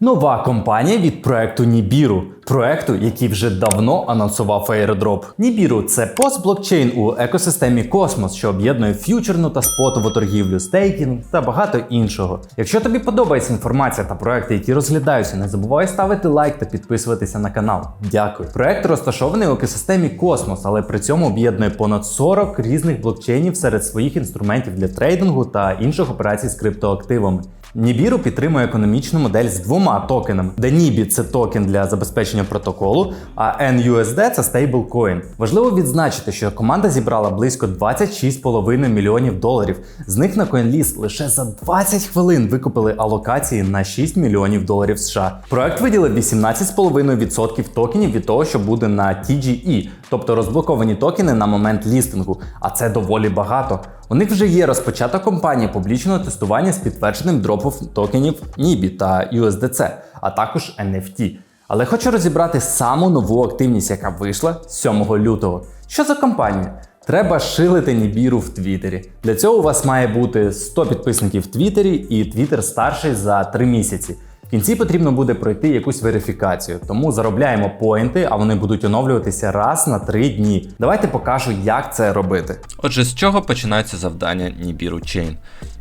Нова компанія від проекту Nibiru, проекту, який вже давно анонсував airdrop. Nibiru – це постблокчейн у екосистемі Космос, що об'єднує ф'ючерну та спотову торгівлю, стейкінг та багато іншого. Якщо тобі подобається інформація та проекти, які розглядаються, не забувай ставити лайк та підписуватися на канал. Дякую. Проект розташований у екосистемі Космос, але при цьому об'єднує понад 40 різних блокчейнів серед своїх інструментів для трейдингу та інших операцій з криптоактивами. Nibiru підтримує економічну модель з двома токенами, NIBI – це токен для забезпечення протоколу, а NUSD – це стейблкоін. Важливо відзначити, що команда зібрала близько 26,5 мільйонів доларів. З них на CoinList лише за 20 хвилин викупили алокації на 6 мільйонів доларів США. Проект виділив 18,5% токенів від того, що буде на TGE, тобто розблоковані токени на момент лістингу. А це доволі багато. У них вже є розпочата компанія публічного тестування з підтвердженим дропом токенів NIBI та USDC, а також NFT. Але хочу розібрати саму нову активність, яка вийшла 7 лютого. Що за компанія? Треба шилити Нібіру в Твіттері. Для цього у вас має бути 100 підписників в Твіттері і Твіттер старший за 3 місяці. В кінці потрібно буде пройти якусь верифікацію, тому заробляємо поінти, а вони будуть оновлюватися раз на 3 дні. Давайте покажу, як це робити. Отже, з чого починається завдання Nibiru Chain?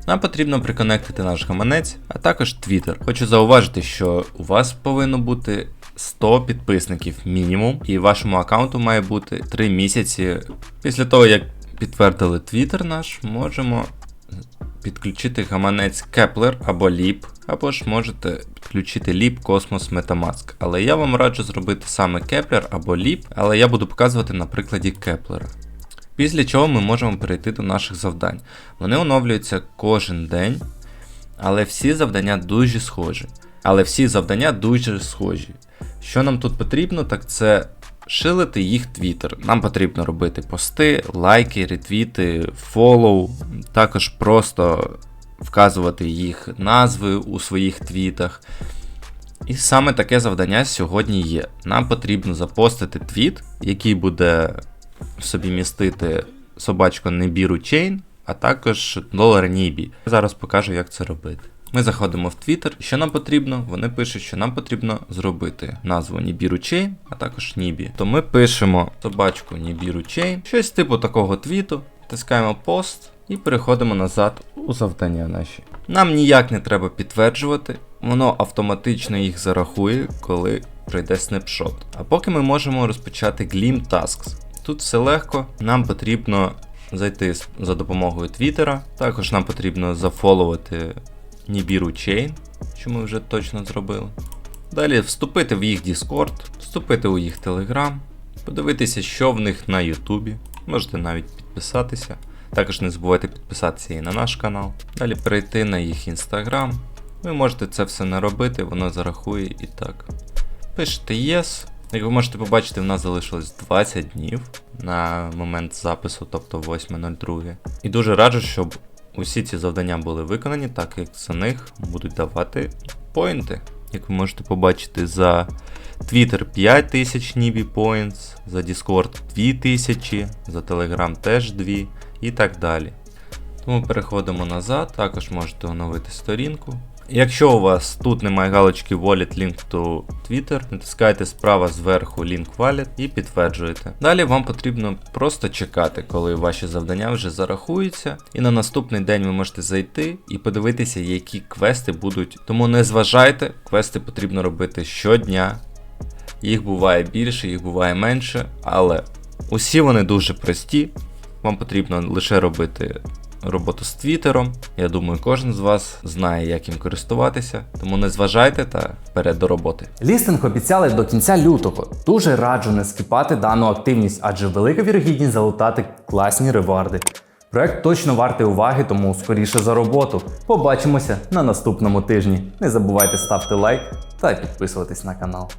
Нам потрібно приконектити наш гаманець, а також Twitter. Хочу зауважити, що у вас повинно бути 100 підписників мінімум, і вашому аккаунту має бути 3 місяці. Після того, як підтвердили Twitter наш, можемо підключити гаманець Kepler або Leap, або ж можете підключити Leap Cosmos Metamask. Але я вам раджу зробити саме Kepler або Leap, але я буду показувати на прикладі Kepler. Після чого ми можемо перейти до наших завдань. Вони оновлюються кожен день, але всі завдання дуже схожі. Але всі завдання дуже схожі. Що нам тут потрібно, так це шилити їх твіттер. Нам потрібно робити пости, лайки, ретвіти, фоллоу, також просто вказувати їх назви у своїх твітах. І саме таке завдання сьогодні є. Нам потрібно запостити твіт, який буде собі містити собачку Nibiru Chain, а також долар Nibi. Зараз покажу, як це робити. Ми заходимо в Twitter. Що нам потрібно? Вони пишуть, що нам потрібно зробити назву Nibiru Chain, а також Nibi. То ми пишемо собачку Nibiru Chain, щось типу такого твіту, тискаємо пост і переходимо назад у завдання наші. Нам ніяк не треба підтверджувати, воно автоматично їх зарахує, коли прийде снапшот. А поки ми можемо розпочати Gleam Tasks. Тут все легко, нам потрібно зайти за допомогою Твіттера. Також нам потрібно зафоловати Nibiru Chain, що ми вже точно зробили. Далі вступити в їх Discord, вступити у їх Telegram, подивитися, що в них на Ютубі. Можете навіть підписатися. Також не забувайте підписатися і на наш канал. Далі перейти на їх Instagram. Ви можете це все не робити, воно зарахує і так. Пишете Yes. Як ви можете побачити, в нас залишилось 20 днів на момент запису, тобто 8.02. І дуже раджу, щоб усі ці завдання були виконані, так як за них будуть давати поінти. Як ви можете побачити, за Twitter 5000 Nibi Points, за Discord 2000, за Telegram теж 2 і так далі. Тому переходимо назад, також можете оновити сторінку. Якщо у вас тут немає галочки Wallet Link to Twitter, натискайте справа зверху Link Wallet і підтверджуєте. Далі вам потрібно просто чекати, коли ваші завдання вже зарахуються, і на наступний день ви можете зайти і подивитися, які квести будуть. Тому не зважайте, квести потрібно робити щодня. Їх буває більше, їх буває менше, але усі вони дуже прості. Вам потрібно лише робити роботу з твіттером. Я думаю, кожен з вас знає, як їм користуватися, тому не зважайте та вперед до роботи. Лістинг обіцяли до кінця лютого. Дуже раджу не скіпати дану активність, адже велика вірогідність залутати класні реварди. Проект точно вартий уваги, тому скоріше за роботу. Побачимося на наступному тижні. Не забувайте ставити лайк та підписуватись на канал.